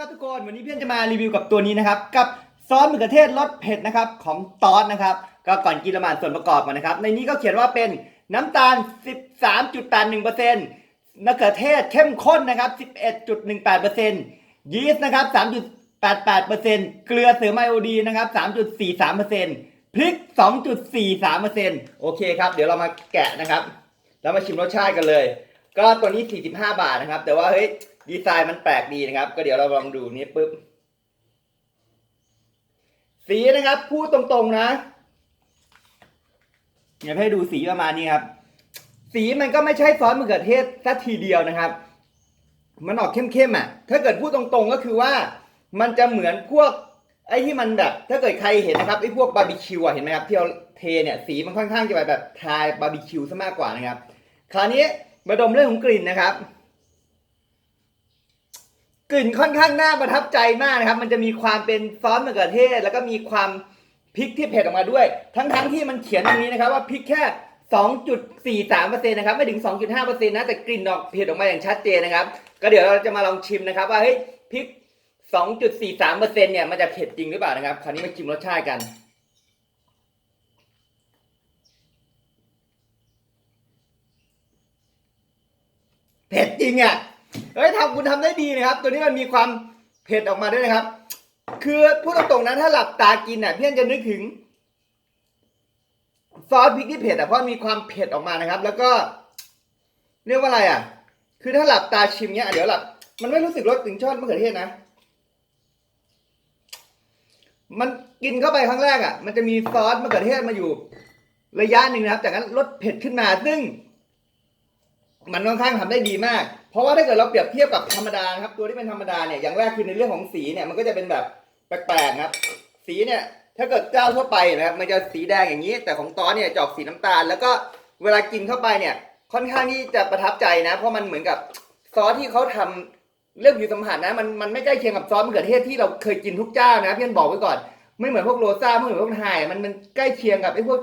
ครับทุกคนวันนี้เพื่อนจะมารีวิวกับตัวนี้นะครับกับซอสมะเขือเทศรสเผ็ดนะครับของตอสนะครับก็ก่อนกินละหมาดส่วนประกอบก่อนนะครับ ในนี้ก็เขียนว่าเป็นน้ำตาล 13.81%มะเขือเทศเข้มข้นนะครับ 11.18%ยีสต์นะครับ 3.88%เกลือเสริมไอโอดีนนะครับ 3.43%พริก 2.43%โอเคครับ เดี๋ยวเรามาแกะนะครับ แล้วมาชิมรสชาติกันเลย ก็ตัวนี้ 45 บาทนะครับ แต่ว่าเฮ้ย ดีไซน์มันแปลกดีนะครับ ก็เดี๋ยวเราลองดูนี้ปุ๊บ สีนะครับพูดตรงๆนะเดี๋ยวให้ดูสีประมาณนี้ครับ สีมันก็ไม่ใช่ซอสมะเขือเทศสักทีเดียวนะครับ มันออกเข้มๆอะ ถ้าเกิดพูดตรงๆก็คือว่า มันจะเหมือนพวก ไอ้ที่มันแบบ ถ้าเกิดใครเห็นนะครับไอ้พวกบาร์บีคิวอะเห็นไหมครับที่เราเทเนี่ยสีมันค่อนข้างจะไปแบบทายบาร์บีคิวซะมากกว่านะครับ คราวนี้มาดมเรื่องของกลิ่นนะครับ กลิ่นค่อนข้างน่าประทับใจมากนะครับ มันจะมีความเป็นซอสมะเขือเทศ แล้วก็มีความพริกที่เผ็ดออกมาด้วย ทั้งๆที่มันเขียนตรงนี้นะครับว่าพริกแค่ 2.43%นะครับ ไม่ถึง 2.5%นะ แต่กลิ่นออกเผ็ดออกมาอย่างชัดเจนนะครับ ก็เดี๋ยวเราจะมาลองชิมนะครับ ว่าเฮ้ยพริก 2.43%เนี่ยมันจะเผ็ดจริงหรือเปล่านะครับ คราวนี้มาชิมรสชาติกันเผ็ดจริงอะ เฮ้ยทำคุณทำได้ดีนะครับ ตัวนี้มันมีความเผ็ดออกมาด้วยนะครับ คือพูดตรงๆนะถ้าหลับตากินอะเพื่อนจะนึกถึงซอสพริกที่เผ็ดอะเพราะมีความเผ็ดออกมานะครับ แล้วก็ เรียกว่าอะไรอะ คือถ้าหลับตาชิมเนี้ยเดี๋ยวหลับมันไม่รู้สึกรสถึงชอบมะเขือเทศนะ มันกินเข้าไปครั้งแรกอะ มันจะมีซอสมะเขือเทศมาอยู่ ระยะหนึ่งนะครับจากนั้นรสเผ็ดขึ้นมาซึ่ง มันค่อนข้างทำได้ดีมาก ราะว่าถ้าเกิดเราเปรียบเทียบกับธรรมดานะครับ ตัวที่เป็นธรรมดาเนี่ยอย่างแรกคือในเรื่องของสีเนี่ยมันก็จะเป็นแบบแปลกๆนะครับ สีเนี่ยถ้าเกิดเจ้าทั่วไปนะครับมันจะสีแดงอย่างนี้ แต่ของตอนเนี่ยจอกสีน้ำตาล แล้วก็เวลากินเข้าไปเนี่ย ค่อนข้างที่จะประทับใจนะ เพราะมันเหมือนกับซอสที่เขาทำเรื่องผิวสัมผัสนะมันมันไม่ใกล้เคียงกับซอสมะเขือเทศที่เราเคยกินทุกเจ้านะเพื่อนบอกไว้ก่อน ไม่เหมือนพวกโรซ่าไม่เหมือนพวกไฮมันมันใกล้เคียงกับไอ้พวก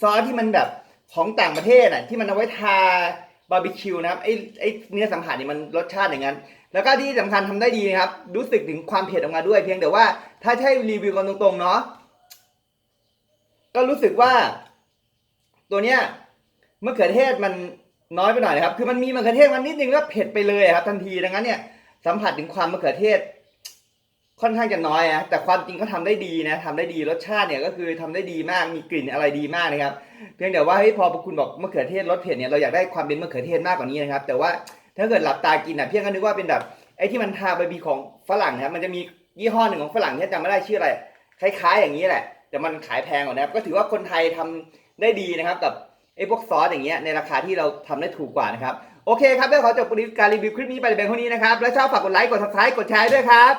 ซอสที่มันแบบของต่างประเทศอะที่มันเอาไว้ทา บาร์บีคิวนะครับไอ้ไอ้เนื้อสัมผัสนี่มันรสชาติอย่างนั้น แล้วก็ที่สำคัญทำได้ดีนะครับ รู้สึกถึงความเผ็ดออกมาด้วย เพียงแต่ว่าถ้าใช่รีวิวกันตรงๆเนาะก็รู้สึกว่า ตัวเนี้ยมะเขือเทศมันน้อยไปหน่อยนะครับ คือมันมีมะเขือเทศมันนิดนึงแล้วเผ็ดไปเลยครับทันทีดังนั้นเนี่ยสัมผัสถึงความมะเขือเทศ ค่อนข้างจะน้อยนะแต่ความจริงก็ทำได้ดีนะทำได้ดีรสชาติเนี่ยก็คือทำได้ดีมากมีกลิ่นอะไรดีมากนะครับ เพียงแต่ว่าเฮ้ยพอคุณบอกมะเขือเทศรสเผ็ดเนี่ยเราอยากได้ความเป็นมะเขือเทศมากกว่านี้นะครับ แต่ว่าถ้าเกิดหลับตากินอะเพียงก็นึกว่าเป็นแบบไอ้ที่มันทาบาร์บีของฝรั่งนะครับมันจะมียี่ห้อหนึ่งของฝรั่งที่จำไม่ได้ชื่ออะไรคล้าย ๆ อย่างนี้แหละ แต่มันขายแพงกว่านะครับ ก็ถือว่าคนไทยทำได้ดีนะครับ กับไอ้พวกซอสอย่างเงี้ยในราคาที่เราทำได้ถูกกว่านะครับโอเคครับเดี๋ยวขอจบการรีวิวคลิปนี้ไปแต่เพียงเท่านี้นะครับและชอบฝากกดไลค์กด subscribe กดแชร์ด้วยครับ